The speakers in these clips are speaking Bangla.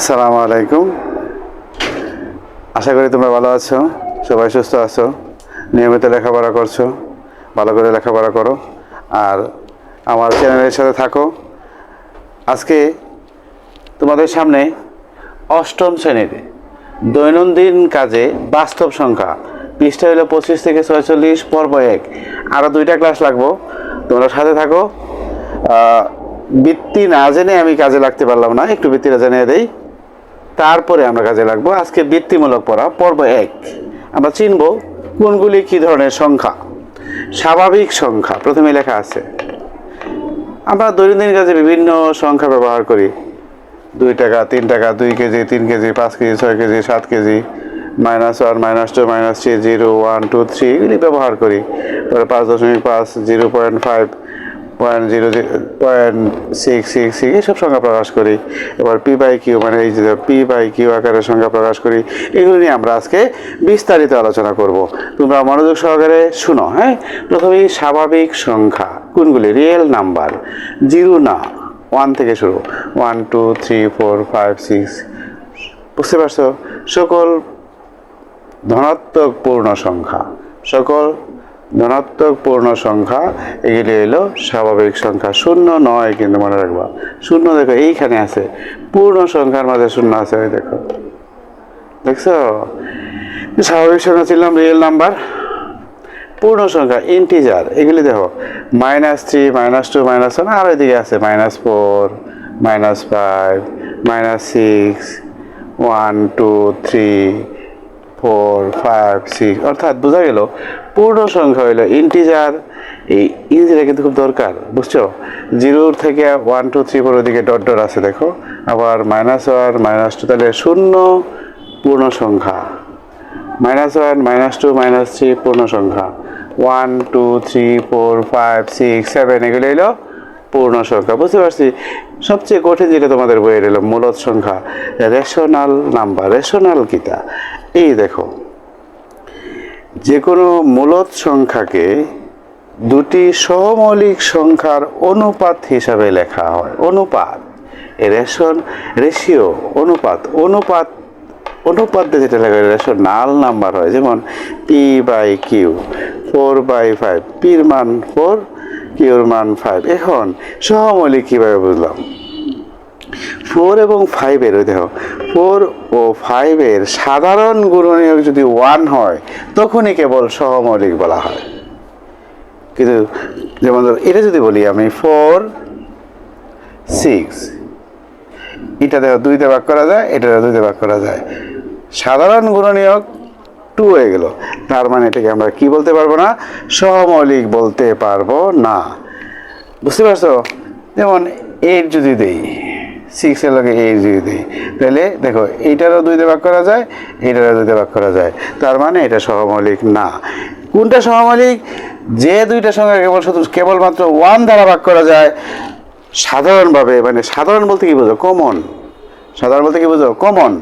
আসসালামু আলাইকুম। আশা করি তোমরা ভালো আছো, সবাই সুস্থ আছো, নিয়মিত লেখাপড়া করছ, ভালো করে লেখাপড়া করো, আর আমার চ্যানেলের সাথে থাকো। আজকে তোমাদের সামনে অষ্টম শ্রেণির দৈনন্দিন কাজে বাস্তব সংখ্যা, পৃষ্ঠা হলো পঁচিশ থেকে ছয়চল্লিশ পর্ব এক। আরও দুইটা ক্লাস লাগবো, তোমরা সাথে থাকো। বৃত্তি না জেনে আমি কাজে লাগতে পারলাম না, একটু বৃত্তিটা জেনে দেই। তারপরে আমরা কাজে লাগবো আজকে বৃত্তিমূলক পড়া, পর্ব এক। আমরা চিনব কোনগুলি কি ধরনের সংখ্যা? স্বাভাবিক সংখ্যা, প্রথমে লেখা আছে। আমরা দৈনন্দিন কাজে বিভিন্ন সংখ্যা ব্যবহার করি। দুই টাকা, তিন টাকা, দুই কেজি, তিন কেজি, পাঁচ কেজি, ছয় কেজি, সাত KG, minus one, minus two, minus three, zero, one, two, three, এগুলি ব্যবহার করি। তারপরে পাঁচ দশমিক পাঁচ, zero point five point zero point six six six এইসব সংখ্যা প্রকাশ করি। এবার পি বাই কিউ মানে এই যে পি বাই কিউ আকারের সংখ্যা প্রকাশ করি, এগুলো নিয়ে আমরা আজকে বিস্তারিত আলোচনা করব। তোমরা মনোযোগ সহকারে শুনো হ্যাঁ? প্রথমেই স্বাভাবিক সংখ্যা, কোনগুলি? রিয়েল নাম্বার জিরো না ওয়ান থেকে শুরু। One two three four five six বুঝতে পারছ? সকল ধনাত্মক পূর্ণ সংখ্যা, সকল ধনাত্মক পূর্ণ সংখ্যা, এগুলি হলো স্বাভাবিক সংখ্যা শূন্য নয়, কিন্তু মনে রাখবা, শূন্য দেখো, এইখানে আছে, পূর্ণ সংখ্যার মাঝে শূন্য আছে ওই দেখো, দেখছ? স্বাভাবিক সংখ্যা ছিলাম রিয়েল নাম্বার পূর্ণ সংখ্যা ইন্টিজার এগুলি দেখো minus three minus two minus one আর এদিকে আছে minus four minus five minus six one two three four five six অর্থাৎ বোঝা গেল পূর্ণ সংখ্যা হইল ইন্টিজার এই ইন্টিজার কিন্তু খুব দরকার, বুঝছ? জিরোর থেকে ওয়ান টু থ্রি ফোর ওদিকে ডট ডট আছে, দেখো। আবার মাইনাস ওয়ান মাইনাস টু তাহলে শূন্য পূর্ণ সংখ্যা minus one minus two minus three পূর্ণ সংখ্যা one two three four five six seven এগুলো এলো পূর্ণ সংখ্যা বুঝতে পারছি? সবচেয়ে কঠিন যেটা তোমাদের বইয়ের এলো মূলত সংখ্যা রেশনাল নাম্বার রেশনাল কিতা? এই দেখো। যে কোনো মূলত সংখ্যাকে দুটি সহমৌলিক সংখ্যার অনুপাত হিসাবে লেখা হয়। অনুপাত রেশন, রেশিও, অনুপাত অনুপাত, অনুপাতে যেটা লেখা রেশন নাল নাম্বার হয়, যেমন P by Q four by five পির মান ফোর কিউর মান ফাইভ এখন সহমৌলিক কীভাবে বুঝলাম? ফোর এবং ফাইভের ওই দেখো, ফোর ও ফাইভের সাধারণ গুণনীয়ক যদি ওয়ান হয়, তখনই কেবল সহমৌলিক বলা হয়। কিন্তু যেমন ধরো, এটা যদি বলি আমি, ফোর, সিক্স, এটা দেখো দুইতে ভাগ করা যায়, এটা দুইতে ভাগ করা যায়। সাধারণ গুণনীয়ক টু হয়ে গেল। তার মানে এটাকে আমরা কি বলতে পারব না? সহমৌলিক বলতে পারব না। বুঝতে পারছ? যেমন এইট যদি দেই সিক্সের লগে এইট যদি দিই। তাহলে দেখো, এইটারও দুইতে ভাগ করা যায়, এইটারও দুইতে ভাগ করা যায়। তার মানে এটা সহমৌলিক না। কোনটা সহমৌলিক? যে দুইটা সঙ্গে কেবল শুধু কেবলমাত্র ওয়ান দ্বারা ভাগ করা যায়, সাধারণভাবে মানে সাধারণ বলতে কি বোঝো? কমন সাধারণ বলতে কি বুঝো? কমন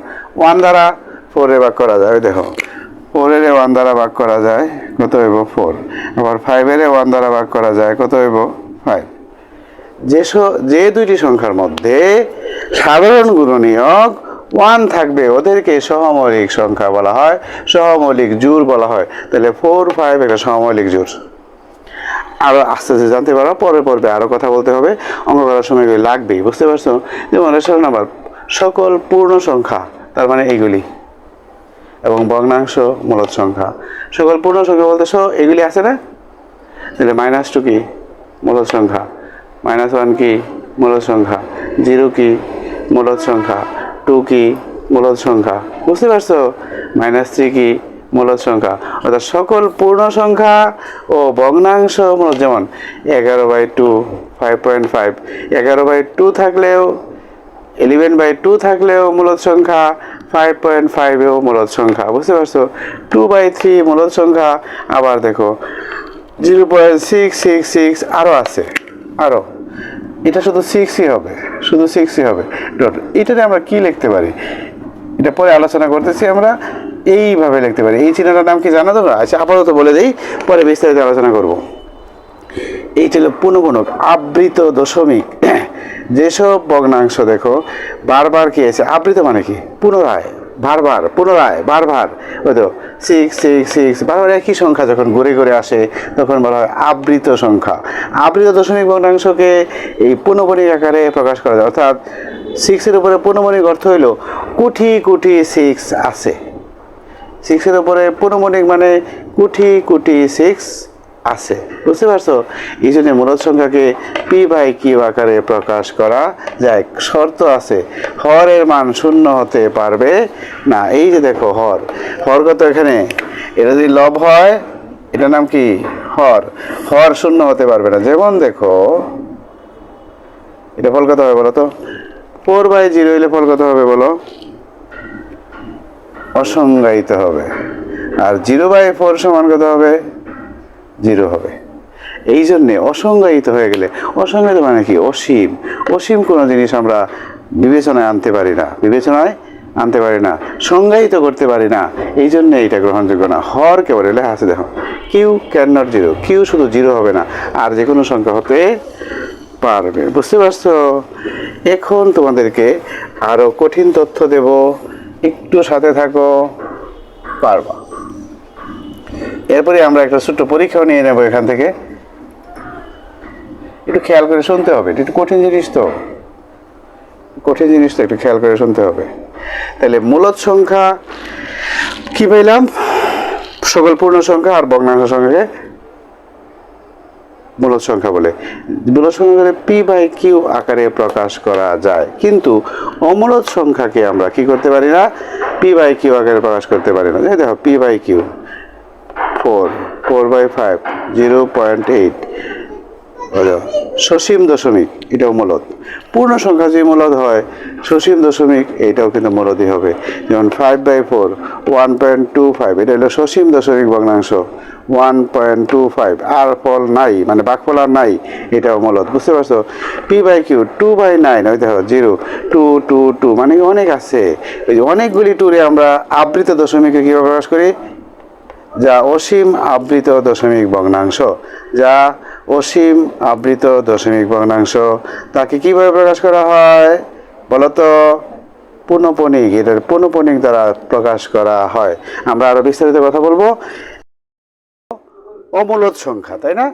ওয়ান দ্বারা ফোরে ভাগ করা যায় দেখো। ফোরের ওয়ান দ্বারা ভাগ করা যায়, কত হইব? ফোর আবার ফাইভের ওয়ান দ্বারা ভাগ করা যায়, কত হইব? ফাইভ যে যে দুইটি সংখ্যার মধ্যে সাধারণ গুণনীয়ক ওয়ান থাকবে, ওদেরকে সহমৌলিক সংখ্যা বলা হয়, সহমৌলিক জোর বলা হয়। তাহলে ফোর ফাইভ একটা সহমৌলিক জোর আরও আস্তে আস্তে জানতে পারো পরে পর্বে আরও কথা বলতে হবে, অঙ্ক করার সময় লাগবেই, বুঝতে পারছ? যেমন রেশন নাম্বার, সকল পূর্ণ সংখ্যা, তার মানে এইগুলি এবং ভগ্নাংশ মূলত সংখ্যা। সকল পূর্ণ সংখ্যা বলতে সো, এগুলি আছে না? তাহলে মাইনাস টু কি? মূলত সংখ্যা। মাইনাস ওয়ান কি? মূলত সংখ্যা। জিরো কি? মূলত সংখ্যা। টু কি? মূলত সংখ্যা। বুঝতে পারছ? মাইনাস থ্রি কি? মূলত সংখ্যা। অর্থাৎ সকল পূর্ণ সংখ্যা ও ভগ্নাংশ যেমন এগারো by two five point five এগারো বাই টু থাকলেও ইলেভেন বাই টু থাকলেও মূলত সংখ্যা ফাইভ পয়েন্ট ফাইভেও মূলত সংখ্যা। বুঝতে পারছ? টু বাই থ্রি মূলত সংখ্যা। আবার দেখো, zero point six six six আরও আছে। আরও এটা শুধু সিক্সই হবে, শুধু সিক্সই হবে। ডট এটাতে আমরা কি লিখতে পারি? এটা পরে আলোচনা করতেছি আমরা, এইভাবে লিখতে পারি। এই চিহ্নটার নাম কি জানো তোমরা? আচ্ছা আপাতত বলে দিই, পরে বিস্তারিত আলোচনা করব। এইটা হলো পুনগুণক আবৃত দশমিক। যেসব ভগ্নাংশ দেখো, বারবার কি আছে? আবৃত মানে কি? পুনরায়, বারবার পুনরায়, বারবার। ওই তো সিক্স সিক্স সিক্স বারবার একই সংখ্যা যখন ঘুরে ঘুরে আসে, তখন বলা হয় আবৃত সংখ্যা। আবৃত দশমিক ভগ্নাংশকে এই পুনবনিক আকারে প্রকাশ করা যায়। অর্থাৎ সিক্সের উপরে পুনবনিক অর্থ হইল কুঠি কোটি সিক্স আছে। সিক্সের উপরে পূর্ণমণিক মানে কুঠি কোটি সিক্স আছে। বুঝতে পারছ? এই জন্য মূলত সংখ্যাকে পি বাই কিউ আকারে প্রকাশ করা যায়। শর্ত আছে, হরের মান শূন্য হতে পারবে না। এই যে দেখো, হর। হর কত এখানে? এটা যদি লব হয়, এটার নাম কি? হর। হর শূন্য হতে পারবে না। যেমন দেখো, এটা ফল কত হবে বলো তো? ফোর বাই জিরো হইলে ফল কত হবে বলো? অসংজ্ঞায়িত হবে। আর জিরো বাই ফোর সমান কত হবে? জিরো হবে। এই জন্যে অসংজ্ঞায়িত হয়ে গেলে, অসংজ্ঞায়িত মানে কি? অসীম। অসীম কোনো জিনিস আমরা বিবেচনায় আনতে পারি না। বিবেচনায় আনতে পারি না। সংজ্ঞায়িত করতে পারি না। এই জন্য এটা গ্রহণযোগ্য না। হর কেবল লেখা আছে, দেখো। Q can not zero. Q শুধু জিরো হবে না। আর যে কোনো সংখ্যা হতে পারবে। বুঝতে পারছ? এখন তোমাদেরকে আরও কঠিন তথ্য দেব। একটু সাথে থাকো। পারবা। এরপরে আমরা একটা ছোট্ট পরীক্ষাও নিয়ে নেব এখান থেকে। একটু খেয়াল করে শুনতে হবে একটু কঠিন জিনিস তো। কঠিন জিনিস তো, একটু খেয়াল করে শুনতে হবে। তাহলে মূলত সংখ্যা কি পেলাম সকল পূর্ণ সংখ্যা আর ভগ্নাংশ সংখ্যাকে মূলত সংখ্যা বলে। মূলত সংখ্যা পি বাই কিউ আকারে প্রকাশ করা যায়। কিন্তু অমূলত সংখ্যাকে আমরা কি করতে পারি না? পি বাই কিউ আকারে প্রকাশ করতে পারি না। দেখো, P by Q. Four four by five, zero point eight. সসীম দশমিক, এটাও মূলত। পূর্ণ সংখ্যা যে মূলত হয়, সসীম দশমিক, এটাও কিন্তু মূলদই হবে। যেমন five by four one point two five এটা হলো সসীম দশমিক ভগ্নাংশ ওয়ান পয়েন্ট টু ফাইভ আর ফল নাই মানে বাকফল আর নাই, এটাও মূলত। বুঝতে পারছ? P by Q two by nine ওই দেখো, জিরো টু টু টু মানে অনেক আছে। ওই যে অনেকগুলি টুরে আমরা আবৃত দশমিকে কীভাবে প্রকাশ করি? যা অসীম আবৃত দশমিক ভগ্নাংশ, যা অসীম আবৃত দশমিক ভগ্নাংশ। তাকে কীভাবে প্রকাশ করা হয়? বলতো পুনপনিক এটার পুনপনিক দ্বারা প্রকাশ করা হয়। আমরা আরও বিস্তারিত কথা বলব। অমূলত সংখ্যা, তাই না?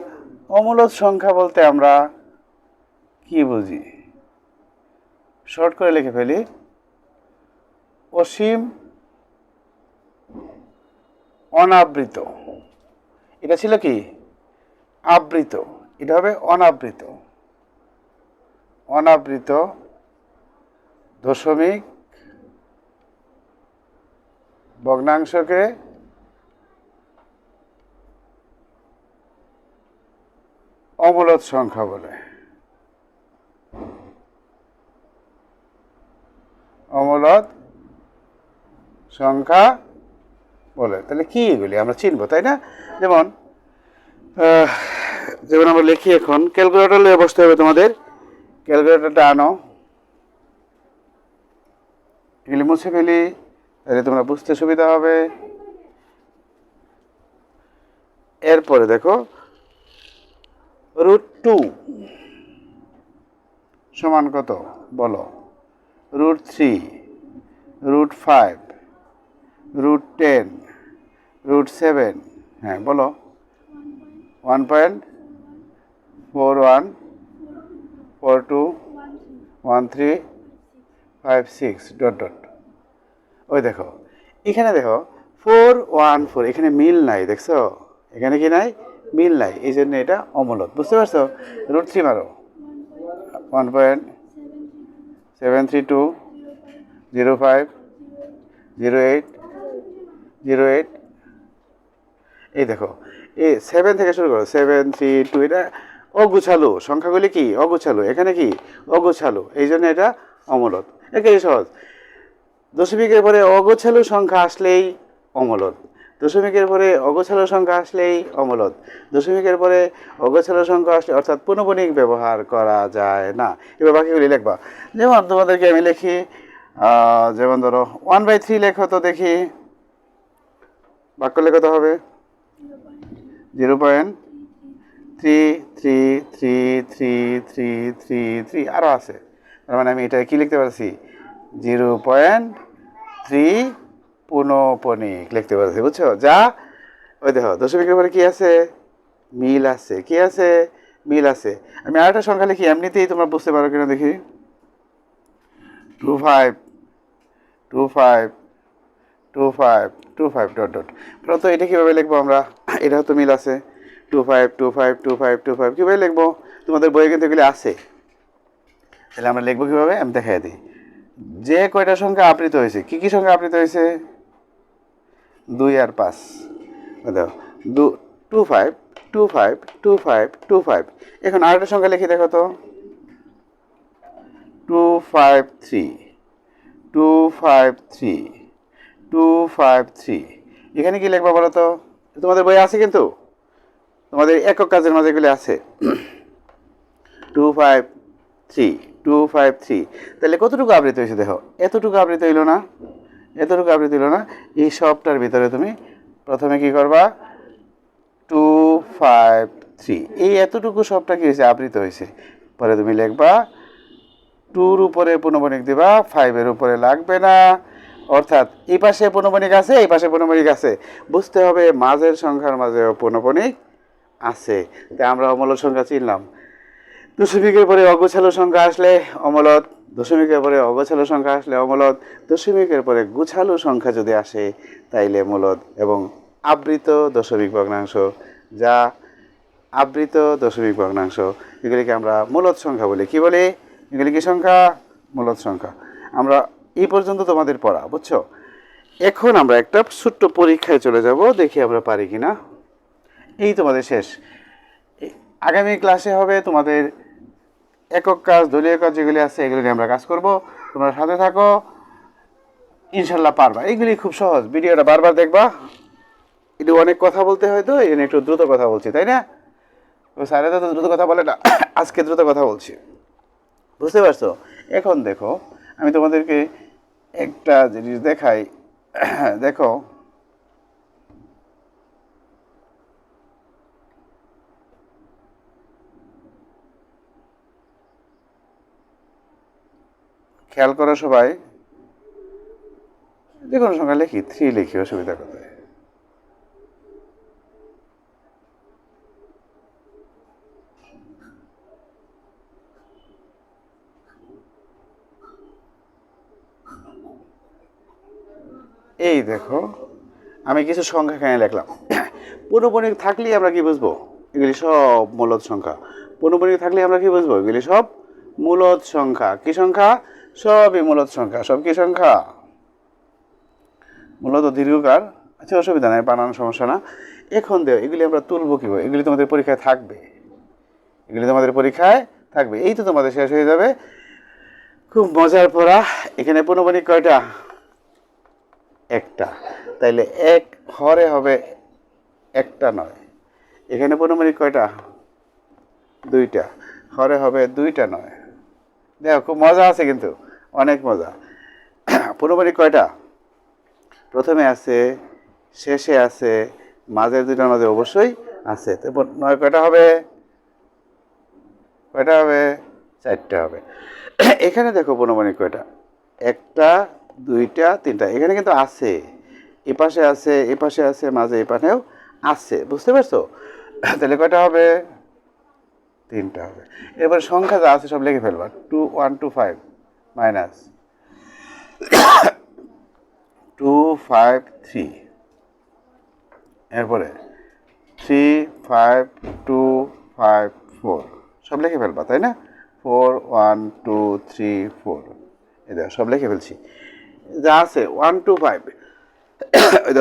অমূলত সংখ্যা বলতে আমরা কি বুঝি? শর্ট করে লিখে ফেলি। অসীম অনাবৃত। এটা ছিল কি? আবৃত। এটা হবে অনাবৃত। অনাবৃত দশমিক ভগ্নাংশকে অমূলত সংখ্যা বলে। অমূলত সংখ্যা বলে, তাহলে কি এগুলি? আমরা চিনবো, তাই না? যেমন যেমন আমরা লিখি এখন, ক্যালকুলেটর নিয়ে বসতে হবে তোমাদের। ক্যালকুলেটরটা আনো। এগুলি মুছে ফেলি, তাহলে তোমরা বুঝতে সুবিধা হবে। এরপরে দেখো রুট টু সমান কত? বলো। Root three root five root ten root seven হ্যাঁ বলো। One point four one four two one three five six dot dot ওই দেখো, এখানে দেখো ফোর ওয়ান ফোর এখানে মিল নাই, দেখছ? এখানে কি নাই? মিল নাই, এই জন্য এটা অমূলত বুঝতে পারছ? রুট থ্রি মারো। One point seven three two zero five zero eight zero eight এই দেখো, এই সেভেন থেকে শুরু করো সেভেন থ্রি টু এটা অগুছালু, সংখ্যাগুলি কি? অগুছালু, এখানে কি? অগুছালু, এই জন্য এটা অমলত। একেই সহজ। দশমিকের পরে অগোছালু সংখ্যা আসলেই অমূলত। দশমিকের পরে অগোছালু সংখ্যা আসলেই অমূলত। দশমিকের পরে অগোছালু সংখ্যা আসলে, অর্থাৎ পুনঃপুনিক ব্যবহার করা যায় না। এবার বাকিগুলি লিখবা। যেমন তোমাদেরকে আমি লিখি যেমন ধরো ওয়ান বাই থ্রি লেখো তো দেখি। বাক্য লেখতে হবে। Zero point three three three three three three three আরও আছে। তার মানে আমি এটা কী লিখতে পারছি? জিরো পয়েন্ট থ্রি পুনপনিক লিখতে পারছি, বুঝছ? যা, ওই দেখো, দশমিকের পরে কী আছে? মিল আছে। কী আছে? মিল আছে। আমি আরেকটা সংখ্যা লিখি, এমনিতেই তোমরা বুঝতে পারো কিনা দেখি। Two five two five two five two five dot dot প্রথমত এটা কীভাবে লিখব আমরা? এটাও তো মিল আছে। Two five two five two five two five কীভাবে লিখব? তোমাদের বইয়ে কিন্তু এগুলি আছে। তাহলে আমরা লিখব কীভাবে? আমি দেখাই দিই। যে কয়টা সংখ্যা আবৃত হয়েছে? কী কী সংখ্যা আবৃত হয়েছে? দুই আর পাঁচ। দেখো, দু two five two five two five two five এখন আরেকটা সংখ্যা লিখে, দেখো তো। Two five three two five three two five three এখানে কি লিখবা বলো তো? তোমাদের বই আছে কিন্তু? তোমাদের একক কাজের মাঝে এগুলি আছে। Two five three two five three তাহলে কতটুকু আবৃত হয়েছে দেখো? এতটুকু আবৃত হইল না? এতটুকু আবৃত হইল না? এই সবটার ভিতরে তুমি প্রথমে কি করবা? টু ফাইভ থ্রি এই এতটুকু সবটা কি হয়েছে? আবৃত হয়েছে। পরে তুমি লিখবা টুর উপরে পূর্ণবণিক দিবা ফাইভের উপরে লাগবে না। অর্থাৎ এই পাশে পূর্ণবণিক আছে, এই পাশে পূর্ণবণিক আছে। বুঝতে হবে মাঝের সংখ্যার মাঝে পূর্ণবণিক আছে। তাই আমরা অমূলক সংখ্যা চিনলাম। দশমিকের পরে অগোছালো সংখ্যা আসলে অমলত দশমিকের পরে অগোছালো সংখ্যা আসলে অমলত দশমিকের পরে গুছালো সংখ্যা যদি আসে, তাইলে মূলত এবং আবৃত দশমিক ভগ্নাংশ, যা আবৃত দশমিক ভগ্নাংশ। এগুলিকে আমরা মূলত সংখ্যা বলি। কি বলি? এগুলি কি সংখ্যা? মূলত সংখ্যা। আমরা এই পর্যন্ত তোমাদের পড়া, বুঝছ? এখন আমরা একটা ছোট্ট পরীক্ষায় চলে যাব, দেখি আমরা পারি কি না এই তোমাদের শেষ। আগামী ক্লাসে হবে তোমাদের একক কাজ, দলীয় কাজ যেগুলি আছে, এগুলি নিয়ে আমরা কাজ করব। তোমরা সাথে থাকো। ইনশাল্লাহ পারবা। এইগুলি খুব সহজ। ভিডিওটা বারবার দেখবা। একটু অনেক কথা বলতে হয় তো, এই একটু দ্রুত কথা বলছি, তাই না? স্যারে তো দ্রুত কথা বলে না। আজকে দ্রুত কথা বলছি। বুঝতে পারছ? এখন দেখো, আমি তোমাদেরকে একটা জিনিস দেখাই। দেখো। খেয়াল করো সবাই। যে কোনো সংখ্যা লিখি, থ্রি লিখি, অসুবিধা কোথায়? এই দেখো, আমি কিছু সংখ্যা এখানে লিখলাম। পূর্ণবণিক থাকলেই আমরা কি বুঝব? এগুলি সব মূলত সংখ্যা। পূর্ণবণিক থাকলে আমরা কি বুঝব? এগুলি সব মূলত সংখ্যা। কি সংখ্যা? সবই মূলত সংখ্যা। সব কি সংখ্যা? মূলত দীর্ঘকার? আচ্ছা অসুবিধা নাই বানানোর সমস্যা না। এখন দেও এগুলি আমরা তুলবো কীভাবে? এগুলি তোমাদের পরীক্ষায় থাকবে। এগুলি তোমাদের পরীক্ষায় থাকবে। এই তো তোমাদের শেষ হয়ে যাবে। খুব মজার পড়া। এখানে পূর্ণবণিক কয়টা? তাইলে এক হরে হবে একটা নয়। এখানে পূর্ণমানিক কয়টা? দুইটা। হরে হবে দুইটা নয়। দেখো, খুব মজা আছে কিন্তু, অনেক মজা। পূর্ণমানিক কয়টা? প্রথমে আছে, শেষে আছে, মাঝের দুইটার মাঝে অবশ্যই আছে। তো নয় কয়টা হবে? কয়টা হবে? চারটা হবে। এখানে দেখো পূর্ণমানিক কয়টা? একটা দুইটা, তিনটা। এখানে কিন্তু আছে। এ পাশে আছে, এ পাশে আছে, মাঝে এ পাশেও আছে। বুঝতে পারছ? তাহলে কয়টা হবে? তিনটা হবে। এবার সংখ্যা যা আছে সব লিখে ফেলবা। Two, one, two, five, minus two, five, three. এরপরে three, five, two, five, four. সব লিখে ফেলবা, তাই না? Four, one, two, three, four. দেখো, সব লিখে ফেলছি। যা আছে one two five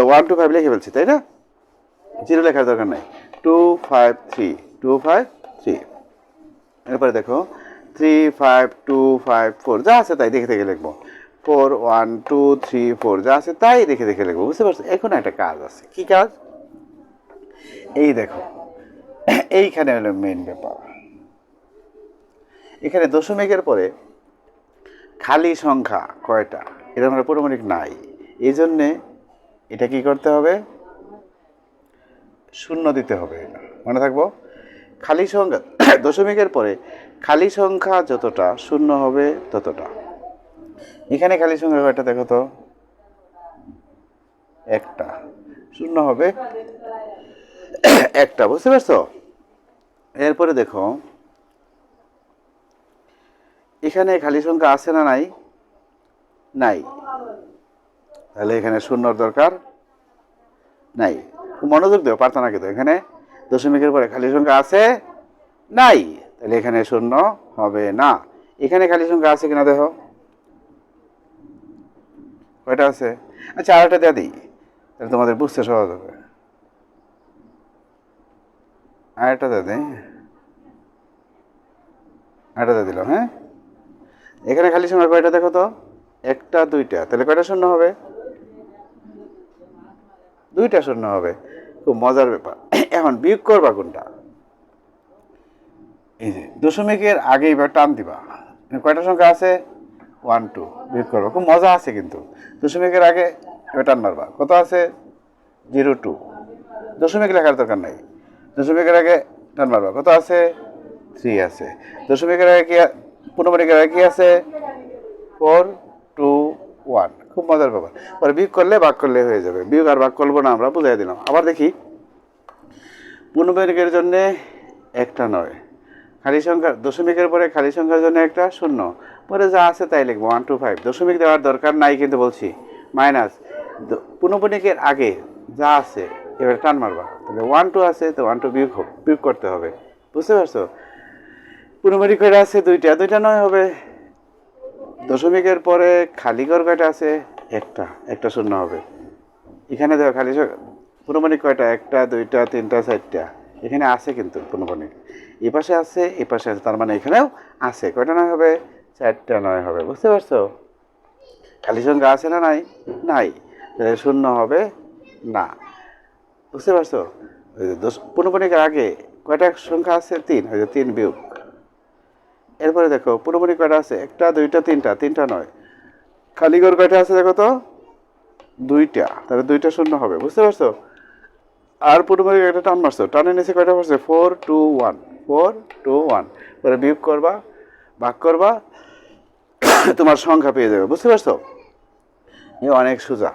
one two five লিখে ফেলছি, তাই না? জিরো লেখার দরকার নাই। Two five three two five three এরপরে দেখো three five two five four যা আছে তাই দেখে দেখে লিখব। Four one two three four যা আছে তাই দেখে দেখে লিখব, বুঝতে পারছ? এখন একটা কাজ আছে। কি কাজ? এই দেখো, এইখানে হলো মেন ব্যাপার। এখানে দশমিকের পরে খালি সংখ্যা কয়টা? এটা আমরা পরিমাণিক নাই। এই জন্যে এটা কি করতে হবে? শূন্য দিতে হবে। মনে থাকব? খালি সংখ্যা, দশমিকের পরে খালি সংখ্যা যতটা শূন্য হবে ততটা। এখানে খালি সংখ্যা কয়টা দেখো তো। একটা। শূন্য হবে একটা, বুঝতে পারছ? এরপরে দেখো, এখানে খালি সংখ্যা আছে না নাই? নাই। তাহলে এখানে শূন্যর দরকার নাই। মনোযোগ দেও, পারতো না কিন্তু। এখানে দশমিকের পরে খালি সংখ্যা আছে, নাই। তাহলে এখানে শূন্য হবে না। এখানে খালি সংখ্যা আছে কিনা দেখো। কয়টা আছে? আচ্ছা আরেকটা দেয়া দিই। তাহলে তোমাদের বুঝতে সহজ হবে। আরেকটা দেয়া দিই। আরেকটা দিয়ে দিলাম হ্যাঁ? এখানে খালি সংখ্যা কয়টা দেখো তো? একটা, দুইটা। তাহলে কয়টা শূন্য হবে? দুইটা শূন্য হবে। খুব মজার ব্যাপার। এখন বিয়োগ করবা কোনটা? এই যে, দশমিকের আগে এবার টান দিবা। কয়টা সংখ্যা আছে? ওয়ান টু বিয়োগ করবা। খুব মজা আছে কিন্তু। দশমিকের আগে এবার টান মারবা। কত আছে? জিরো টু দশমিক লেখার দরকার নাই। দশমিকের আগে টান মারবা। কত আছে? থ্রি আছে। দশমিকের আগে কি পূর্ণমানিকের আগে কি আছে? ফোর টু ওয়ান খুব মজার ব্যাপার। পরে বিয়োগ করলে ভাগ করলে হয়ে যাবে। বিয়োগ আর ভাগ করব না আমরা, বুঝাই দিলাম। আবার দেখি। পূর্ণমানিকের জন্যে একটা নয়। খালি সংখ্যা, দশমিকের পরে খালি সংখ্যার জন্য একটা শূন্য। পরে যা আছে তাই লিখব ওয়ান টু ফাইভ দশমিক দেওয়ার দরকার নাই কিন্তু বলছি। মাইনাস পূর্ণপণিকের আগে যা আছে, এবার টান মারবা। তাহলে ওয়ান টু আছে, তো ওয়ান টু বিয়োগ বিয়োগ করতে হবে। বুঝতে পারছ? পূর্ণপণিক আছে দুইটা। দুইটা নয় হবে। দশমিকের পরে খালি ঘর কয়টা আছে একটা একটা শূন্য হবে। এখানে দেখো খালি পূর্ণমানিক কয়টা? একটা, দুইটা, তিনটা, চারটা। এখানে আছে কিন্তু পূর্ণমানিক এ পাশে আছে, এ পাশে আছে, তার মানে এখানেও আছে। কয়টা নয় হবে? চারটা নয় হবে। বুঝতে পারছ? খালি সংখ্যা আছে না নাই? নাই। শূন্য হবে না। বুঝতে পারছ? ওই যে দশ পূর্ণমানিকের আগে কয়টা সংখ্যা আছে? তিন। ওই যে তিন বিয়োগ। এরপরে দেখো, পুরোপুরি কয়টা আছে? একটা, দুইটা, তিনটা তিনটা নয়। খালি কয়টা আছে দেখো তো? দুইটা। তাহলে দুইটা শূন্য হবে, বুঝতে পারছ? আর পুরোপুরি একটা টান মারছো? টানের নিচে কয়টা পড়ছে four two one four two one পরে বিয়োগ করবা, ভাগ করবা, তোমার সংখ্যা পেয়ে যাবে, বুঝতে পারছ? এ অনেক সোজা।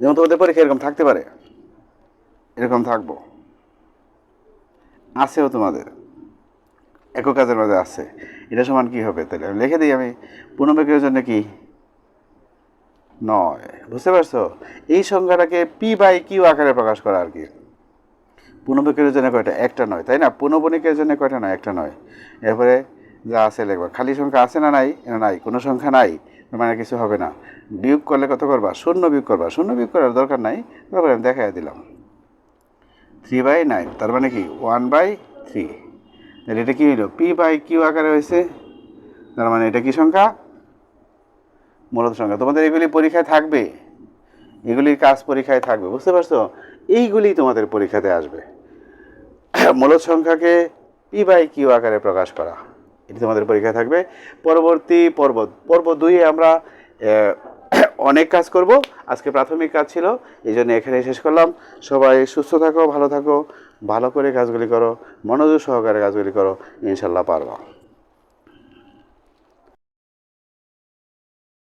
যেমন তোমাদের পরীক্ষা এরকম থাকতে পারে। এরকম থাকব। আছেও তোমাদের। একক কাজের মধ্যে আছে। এটা সমান কি হবে তাহলে? আমি লিখে দিই আমি পুনর্বেকের জন্য কি? নয়। বুঝতে পারছ? এই সংখ্যাটাকে পি বাই কিউ আকারে প্রকাশ করা আর কি। পুনর্বেকের জন্য কয়টা? একটা নয়, তাই না? পুনর্বণিকের জন্য কয়টা? নয়, একটা নয়। এরপরে যা আছে লিখবা। খালি সংখ্যা আছে না নাই? না নাই, কোনো সংখ্যা নাই। মানে কিছু হবে না। বিয়োগ করলে কত করবা? শূন্য বিয়োগ করবা। শূন্য বিয়োগ করার দরকার নাই। তারপরে আমি দেখাই দিলাম। থ্রি বাই নাইন তার মানে কি? ওয়ান বাই থ্রি তাহলে এটা কি হইল? পি বাই কিউ আকারে হয়েছে তার মানে এটা কি সংখ্যা? মূলত সংখ্যা। তোমাদের এগুলি পরীক্ষায় থাকবে। এগুলির কাজ পরীক্ষায় থাকবে। বুঝতে পারছ? এইগুলি তোমাদের পরীক্ষাতে আসবে। মূলত সংখ্যাকে পি বাই কিউ আকারে প্রকাশ করা। এটি তোমাদের পরীক্ষায় থাকবে। পরবর্তী পর্ব পর্ব দুইয়ে আমরা অনেক কাজ করব। আজকে প্রাথমিক কাজ ছিল। এই জন্য এখানে শেষ করলাম। সবাই সুস্থ থাকো, ভালো থাকো। ভালো করে কাজগুলি করো মনোযোগ সহকারে কাজগুলি করো ইনশাল্লাহ পারবা।